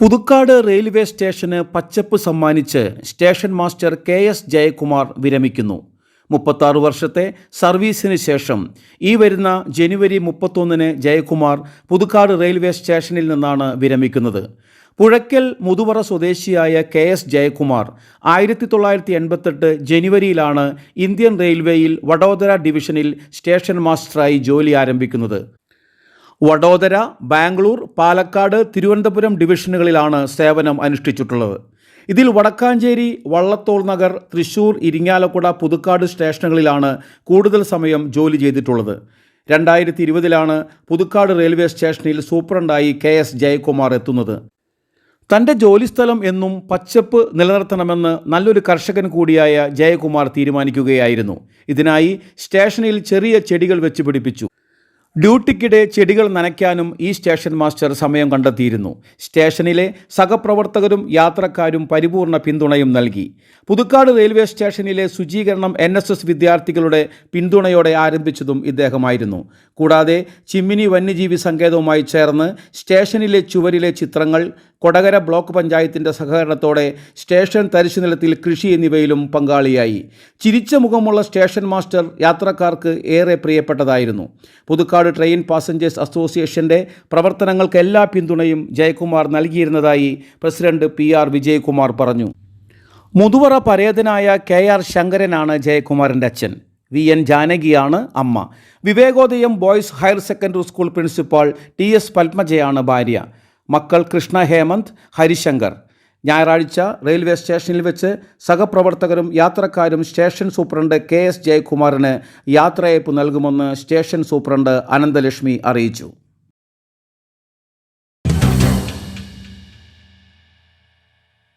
Puthukkad railway സ്റ്റേഷന് പച്ചപ്പ് സമ്മാനിച്ച് station master K S Jayakumar വിരമിക്കുന്നു. മുപ്പത്താറ് വർഷത്തെ സർവീസിന് ശേഷം ഈ വരുന്ന ജനുവരി മുപ്പത്തൊന്നിന് ജയകുമാർ പുതുക്കാട് റെയിൽവേ സ്റ്റേഷനിൽ നിന്നാണ് വിരമിക്കുന്നത്. പുഴയ്ക്കൽ മുതുവറ സ്വദേശിയായ കെ എസ് ജയകുമാർ ആയിരത്തി തൊള്ളായിരത്തി എൺപത്തെട്ട് ജനുവരിയിലാണ് ഇന്ത്യൻ റെയിൽവേയിൽ വഡോദര ഡിവിഷനിൽ സ്റ്റേഷൻ മാസ്റ്ററായി ജോലി ആരംഭിക്കുന്നത്. വഡോദര ബാംഗ്ലൂർ പാലക്കാട് തിരുവനന്തപുരം ഡിവിഷനുകളിലാണ് സേവനം അനുഷ്ഠിച്ചിട്ടുള്ളത്. ഇതിൽ വടക്കാഞ്ചേരി വള്ളത്തോൾ നഗർ തൃശൂർ ഇരിങ്ങാലക്കുട പുതുക്കാട് സ്റ്റേഷനുകളിലാണ് കൂടുതൽ സമയം ജോലി ചെയ്തിട്ടുള്ളത്. രണ്ടായിരത്തി ഇരുപതിലാണ് പുതുക്കാട് റെയിൽവേ സ്റ്റേഷനിൽ സൂപ്രണ്ടായി കെ എസ് ജയകുമാർ എത്തുന്നത്. തന്റെ ജോലിസ്ഥലം എന്നും പച്ചപ്പ് നിലനിർത്തണമെന്ന് നല്ലൊരു കർഷകൻ കൂടിയായ ജയകുമാർ തീരുമാനിക്കുകയായിരുന്നു. ഇതിനായി സ്റ്റേഷനിൽ ചെറിയ ചെടികൾ വെച്ച് പിടിപ്പിച്ചു. ഡ്യൂട്ടിക്കിടെ ചെടികൾ നനയ്ക്കാനും ഈ സ്റ്റേഷൻ മാസ്റ്റർ സമയം കണ്ടെത്തിയിരുന്നു. സ്റ്റേഷനിലെ സഹപ്രവർത്തകരും യാത്രക്കാരും പരിപൂർണ പിന്തുണയും നൽകി. പുതുക്കാട് റെയിൽവേ സ്റ്റേഷനിലെ ശുചീകരണം എൻ വിദ്യാർത്ഥികളുടെ പിന്തുണയോടെ ആരംഭിച്ചതും ഇദ്ദേഹമായിരുന്നു. കൂടാതെ ചിമ്മിനി വന്യജീവി സങ്കേതവുമായി ചേർന്ന് സ്റ്റേഷനിലെ ചുവരിലെ ചിത്രങ്ങൾ കൊടകര ബ്ലോക്ക് പഞ്ചായത്തിന്റെ സഹകരണത്തോടെ സ്റ്റേഷൻ തരിശു നിലത്തിൽ കൃഷി എന്നിവയിലും പങ്കാളിയായി. ചിരിച്ച മുഖമുള്ള സ്റ്റേഷൻ മാസ്റ്റർ യാത്രക്കാർക്ക് ഏറെ പ്രിയപ്പെട്ടതായിരുന്നു. പുതുക്കാട് ട്രെയിൻ പാസഞ്ചേഴ്സ് അസോസിയേഷന്റെ പ്രവർത്തനങ്ങൾക്ക് എല്ലാ പിന്തുണയും ജയകുമാർ നൽകിയിരുന്നതായി പ്രസിഡന്റ് പി ആർ വിജയകുമാർ പറഞ്ഞു. മുതുവറ പരേതനായ കെ ആർ ശങ്കരനാണ് ജയകുമാറിന്റെ അച്ഛൻ. വി എൻ ജാനകിയാണ് അമ്മ. Vivekodayam boys higher secondary school principal T S പത്മജയാണ് ഭാര്യ. മക്കൾ കൃഷ്ണ ഹേമന്ത് ഹരിശങ്കർ. ഞായറാഴ്ച റെയിൽവേ സ്റ്റേഷനിൽ വെച്ച് സഹപ്രവർത്തകരും യാത്രക്കാരും സ്റ്റേഷൻ സൂപ്രണ്ട് കെ എസ് ജയകുമാറിന് യാത്രയയപ്പ് നൽകുമെന്ന് സ്റ്റേഷൻ സൂപ്രണ്ട് അനന്തലക്ഷ്മി അറിയിച്ചു.